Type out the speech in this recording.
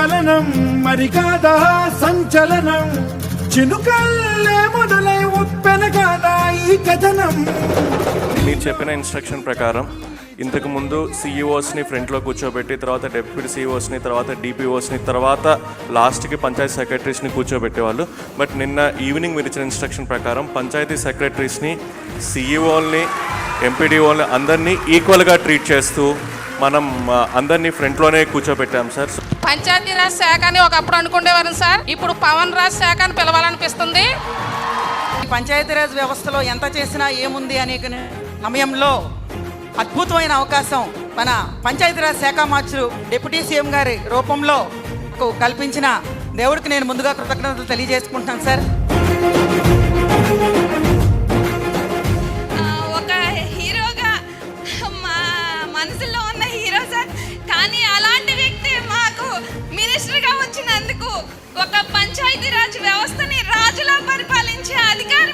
చలనం మరి కాదా సంచలనం? చినుకల్లే మొదలై ఉప్పెన కాదా ఈ కథనం? మీరు చెప్పిన ఇన్స్ట్రక్షన్ ప్రకారం ఇంతకు ముందు సీఈఓస్ని ఫ్రంట్లో కూర్చోబెట్టి తర్వాత డెప్యూటీ సీఈఓస్ని తర్వాత డిపిఓస్ని తర్వాత లాస్ట్కి పంచాయతీ సెక్రటరీస్ని కూర్చోబెట్టేవాళ్ళు. బట్ నిన్న ఈవినింగ్ మీరు ఇచ్చిన ఇన్స్ట్రక్షన్ ప్రకారం పంచాయతీ సెక్రటరీస్ని సీఈఓల్ని ఎంపీడీఓల్ని అందరినీ ఈక్వల్గా ట్రీట్ చేస్తూ మనం అందరినీ ఫ్రంట్లోనే కూర్చోబెట్టాం సార్. పంచాయతీరాజ్ శాఖ అని ఒకప్పుడు అనుకునేవారు సార్. ఇప్పుడు పవన్ రాజ్ శాఖ అని పిలవాలనిపిస్తుంది. ఈ పంచాయతీరాజ్ వ్యవస్థలో ఎంత చేసినా ఏముంది అనే సమయంలో అద్భుతమైన అవకాశం మన పంచాయతీరాజ్ శాఖ మార్చులు డిప్యూటీ సీఎం గారి రూపంలో కల్పించిన దేవుడికి నేను ముందుగా కృతజ్ఞతలు తెలియజేసుకుంటున్నాను సార్. ఆ, ఒక హీరోగా మా మనసులో ఉన్న ఒక పంచాయతీరాజ్ వ్యవస్థని రాజులా పరిపాలించే అధికారం